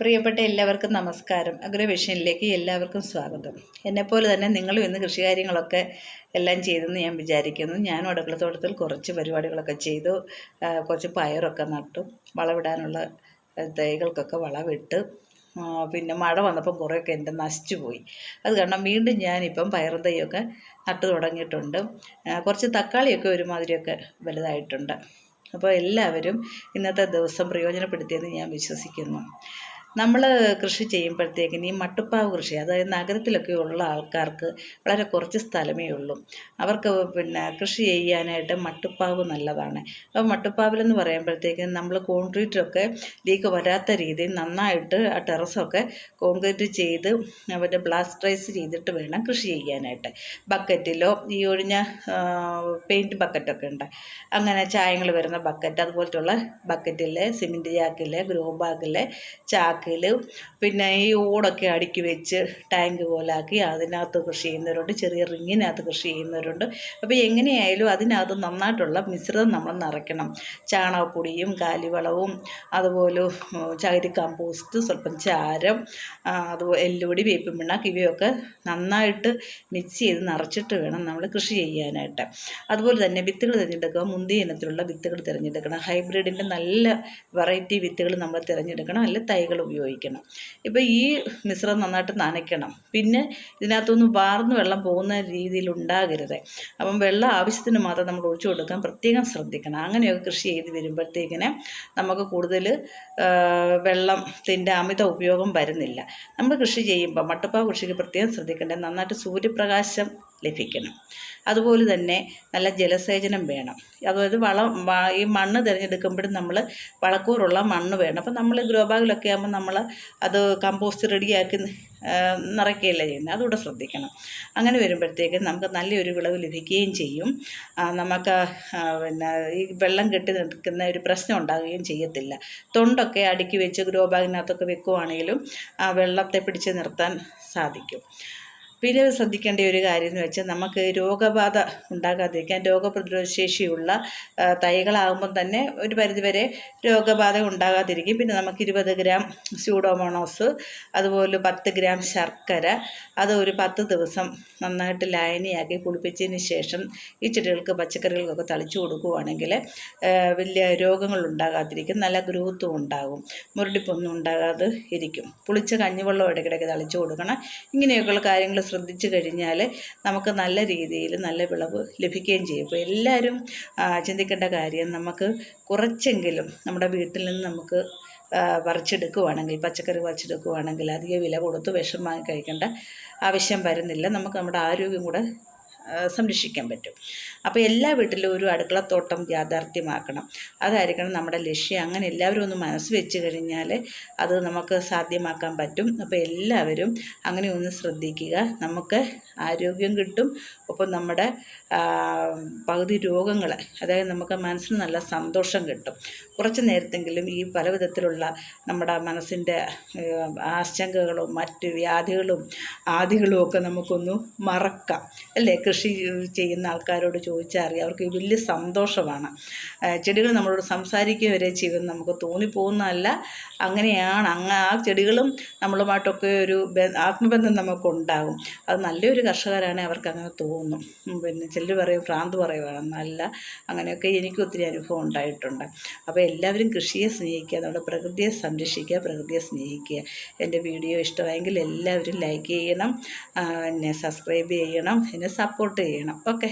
പ്രിയപ്പെട്ട എല്ലാവർക്കും നമസ്കാരം. അഗ്രവിഷനിലേക്ക് എല്ലാവർക്കും സ്വാഗതം. എന്നെപ്പോലെ തന്നെ നിങ്ങളും ഇന്ന് കൃഷികാര്യങ്ങളൊക്കെ എല്ലാം ചെയ്തെന്ന് ഞാൻ വിചാരിക്കുന്നു. ഞാനും അടുക്കളത്തോട്ടത്തിൽ കുറച്ച് പരിപാടികളൊക്കെ ചെയ്തു. കുറച്ച് പയറൊക്കെ നട്ടു. വളവിടാനുള്ള തൈകൾക്കൊക്കെ വളവിട്ട്. പിന്നെ മഴ വന്നപ്പം കുറേയൊക്കെ എന്റെ നശിച്ചു പോയി. അത് കാരണം വീണ്ടും ഞാനിപ്പം പയറും തൈയൊക്കെ നട്ടു തുടങ്ങിയിട്ടുണ്ട്. കുറച്ച് തക്കാളിയൊക്കെ ഒരുമാതിരിയൊക്കെ വലുതായിട്ടുണ്ട്. അപ്പോൾ എല്ലാവരും ഇന്നത്തെ ദിവസം പ്രയോജനപ്പെടുത്തിയെന്ന് ഞാൻ വിശ്വസിക്കുന്നു. നമ്മൾ കൃഷി ചെയ്യുമ്പോഴത്തേക്കിന് ഈ മട്ടുപ്പാവ് കൃഷി അതായത് നഗരത്തിലൊക്കെ ഉള്ള ആൾക്കാർക്ക് വളരെ കുറച്ച് സ്ഥലമേ ഉള്ളൂ. അവർക്ക് പിന്നെ കൃഷി ചെയ്യാനായിട്ട് മട്ടുപ്പാവ് നല്ലതാണ്. അപ്പോൾ മട്ടുപ്പാവിലെന്ന് പറയുമ്പോഴത്തേക്കും നമ്മൾ കോൺക്രീറ്റൊക്കെ ലീക്ക് വരാത്ത രീതിയിൽ നന്നായിട്ട് ആ ടെറസൊക്കെ കോൺക്രീറ്റ് ചെയ്ത് അവരുടെ ബ്ലാസ്റ്ററൈസ് ചെയ്തിട്ട് വേണം കൃഷി ചെയ്യാനായിട്ട്. ബക്കറ്റിലോ ഈ ഒഴിഞ്ഞ പെയിന്റ് ബക്കറ്റൊക്കെ ഉണ്ട്. അങ്ങനെ ചായങ്ങൾ വരുന്ന ബക്കറ്റ് അതുപോലത്തുള്ള ബക്കറ്റിലെ സിമെന്റ് ചാക്കിലെ ഗ്രോ ബാഗിൽ ചാക്കിൽ പിന്നെ ഈ ഓടൊക്കെ അടുക്കി വെച്ച് ടാങ്ക് പോലാക്കി അതിനകത്ത് കൃഷി ചെയ്യുന്നവരുണ്ട്. ചെറിയ റിങ്ങിനകത്ത് കൃഷി ചെയ്യുന്നവരുണ്ട്. അപ്പോൾ എങ്ങനെയായാലും അതിനകത്ത് നന്നായിട്ടുള്ള മിശ്രിതം നമ്മൾ നിറയ്ക്കണം. ചാണകപ്പൊടിയും കാലിവളവും അതുപോലെ ചകിരി കമ്പോസ്റ്റ് സ്വല്പം ചാരം അതുപോലെ എല്ലുപൊടി വേപ്പിൻ പിണ്ണാക്ക് ഇവയൊക്കെ നന്നായിട്ട് മിക്സ് ചെയ്ത് നിറച്ചിട്ട് വേണം നമ്മൾ കൃഷി ചെയ്യാനായിട്ട്. അതുപോലെ തന്നെ വിത്തുകൾ തിരഞ്ഞെടുക്കുക. മുന്തിയ ഇനത്തിലുള്ള വിത്തുകൾ തിരഞ്ഞെടുക്കണം. ഹൈബ്രിഡിന്റെ നല്ല വെറൈറ്റി വിത്തുകൾ നമ്മൾ തിരഞ്ഞെടുക്കണം. അല്ല തൈകൾ ഉപയോഗിക്കണം. ഇപ്പോൾ ഈ മിശ്രം നന്നായിട്ട് നനയ്ക്കണം. പിന്നെ ഇതിനകത്തുനിന്ന് വാർന്ന് വെള്ളം പോകുന്ന രീതിയിൽ ഉണ്ടാകരുത് അപ്പം വെള്ളം ആവശ്യത്തിന് മാത്രം നമ്മൾ ഒഴിച്ചു കൊടുക്കാൻ പ്രത്യേകം ശ്രദ്ധിക്കണം. അങ്ങനെയൊക്കെ കൃഷി ചെയ്ത് വരുമ്പോഴത്തേക്കിന് നമുക്ക് കൂടുതൽ വെള്ളത്തിന്റെ അമിത ഉപയോഗം വരുന്നില്ല. നമ്മൾ കൃഷി ചെയ്യുമ്പോൾ മട്ടുപ്പാവ് കൃഷിക്ക് പ്രത്യേകം ശ്രദ്ധിക്കേണ്ടത് നന്നായിട്ട് സൂര്യപ്രകാശം ലഭിക്കണം. അതുപോലെ തന്നെ നല്ല ജലസേചനം വേണം. അതായത് വളം ഈ മണ്ണ് തിരഞ്ഞെടുക്കുമ്പോഴും നമ്മൾ വളക്കൂറുള്ള മണ്ണ് വേണം. അപ്പം നമ്മൾ ഗ്രോ ബാഗിലൊക്കെ ആകുമ്പോൾ നമ്മൾ അത് കമ്പോസ്റ്റ് റെഡിയാക്കി നിറയ്ക്കുകയല്ല ചെയ്യുന്നത് അതുകൂടെ ശ്രദ്ധിക്കണം. അങ്ങനെ വരുമ്പോഴത്തേക്കും നമുക്ക് നല്ലൊരു വിളവ് ലഭിക്കുകയും ചെയ്യും. നമുക്ക് പിന്നെ ഈ വെള്ളം കെട്ടി നിൽക്കുന്ന ഒരു പ്രശ്നം ഉണ്ടാകുകയും ചെയ്യത്തില്ല. തൊണ്ടൊക്കെ അടുക്കി വെച്ച് ഗ്രോ ബാഗിനകത്തൊക്കെ വെക്കുവാണെങ്കിലും ആ വെള്ളത്തെ പിടിച്ച് നിർത്താൻ സാധിക്കും. പിന്നെ ശ്രദ്ധിക്കേണ്ട ഒരു കാര്യം എന്ന് വെച്ചാൽ നമുക്ക് രോഗബാധ ഉണ്ടാകാതിരിക്കാൻ രോഗപ്രതിരോധ ശേഷിയുള്ള തൈകളാകുമ്പം തന്നെ ഒരു പരിധിവരെ രോഗബാധ ഉണ്ടാകാതിരിക്കും. പിന്നെ നമുക്ക് ഇരുപത് ഗ്രാം സ്യൂഡോമോണോസ് അതുപോലെ പത്ത് ഗ്രാം ശർക്കര അത് ഒരു പത്ത് ദിവസം നന്നായിട്ട് ലായനിയാക്കി കുളിപ്പിച്ചതിന് ശേഷം ഈ ചെടികൾക്ക് പച്ചക്കറികൾക്കൊക്കെ തളിച്ചു കൊടുക്കുകയാണെങ്കിൽ വലിയ രോഗങ്ങൾ ഉണ്ടാകാതിരിക്കും. നല്ല ഗ്രോത്തും ഉണ്ടാകും. മുരടിപ്പൊന്നും ഉണ്ടാകാതെ ഇരിക്കും. പുളിച്ച കഞ്ഞിവെള്ളം ഇടയ്ക്കിടയ്ക്ക് തളിച്ചു കൊടുക്കണം. ഇങ്ങനെയൊക്കെയുള്ള കാര്യങ്ങൾ ശ്രദ്ധിച്ചു കഴിഞ്ഞാൽ നമുക്ക് നല്ല രീതിയിൽ നല്ല വിളവ് ലഭിക്കുകയും ചെയ്യും. അപ്പോൾ എല്ലാവരും ചിന്തിക്കേണ്ട കാര്യം നമുക്ക് കുറച്ചെങ്കിലും നമ്മുടെ വീട്ടിൽ നിന്ന് നമുക്ക് പറിച്ചെടുക്കുവാണെങ്കിൽ പച്ചക്കറി പറിച്ചെടുക്കുവാണെങ്കിൽ അധിക വില കൊടുത്ത് വിഷം വാങ്ങി കഴിക്കേണ്ട ആവശ്യം വരുന്നില്ല. നമുക്ക് നമ്മുടെ ആരോഗ്യം കൂടെ സംരക്ഷിക്കാൻ പറ്റും. അപ്പോൾ എല്ലാ വീട്ടിലും ഒരു അടുക്കളത്തോട്ടം യാഥാർത്ഥ്യമാക്കണം. അതായിരിക്കണം നമ്മുടെ ലക്ഷ്യം. അങ്ങനെ എല്ലാവരും ഒന്ന് മനസ്സ് വെച്ച് കഴിഞ്ഞാൽ അത് നമുക്ക് സാധ്യമാക്കാൻ പറ്റും. അപ്പോൾ എല്ലാവരും അങ്ങനെ ഒന്ന് ശ്രദ്ധിക്കുക. നമുക്ക് ആരോഗ്യം കിട്ടും. ഒപ്പം നമ്മുടെ പകുതി രോഗങ്ങൾ അതായത് നമുക്ക് മനസ്സിന് നല്ല സന്തോഷം കിട്ടും. കുറച്ച് നേരത്തെങ്കിലും ഈ പല വിധത്തിലുള്ള നമ്മുടെ മനസ്സിന്റെ ആശങ്കകളും മറ്റ് വ്യാധികളും ആദികളും ഒക്കെ നമുക്കൊന്ന് മറക്കാം. അല്ലേ? കൃഷി ചെയ്യുന്ന ആൾക്കാരോട് ചോദിച്ചാൽ അറിയാം അവർക്ക് വലിയ സന്തോഷമാണ്. ചെടികൾ നമ്മളോട് സംസാരിക്കുക വരെ ചെയ്യുമെന്ന് നമുക്ക് തോന്നിപ്പോകുന്നതല്ല. അങ്ങനെയാണ് അങ്ങ് ആ ചെടികളും നമ്മളുമായിട്ടൊക്കെ ഒരു ആത്മബന്ധം നമുക്കുണ്ടാകും. അത് നല്ലൊരു കർഷകരാണെങ്കിൽ അവർക്ക് അങ്ങനെ തോന്നും. ഉം, പിന്നെ ചിലർ പറയും ഭ്രാന്ത് പറയുവാണെന്നല്ല അങ്ങനെയൊക്കെ എനിക്ക് ഒത്തിരി അനുഭവം ഉണ്ടായിട്ടുണ്ട്. അപ്പോൾ എല്ലാവരും കൃഷിയെ സ്നേഹിക്കുക നമ്മുടെ പ്രകൃതിയെ സംരക്ഷിക്കുക പ്രകൃതിയെ സ്നേഹിക്കുക. എന്റെ വീഡിയോ ഇഷ്ടമായെങ്കിൽ എല്ലാവരും ലൈക്ക് ചെയ്യണം എന്നെ സബ്സ്ക്രൈബ് ചെയ്യണം എന്നെ സപ്പോർട്ട് ചെയ്യണം. ഓക്കെ.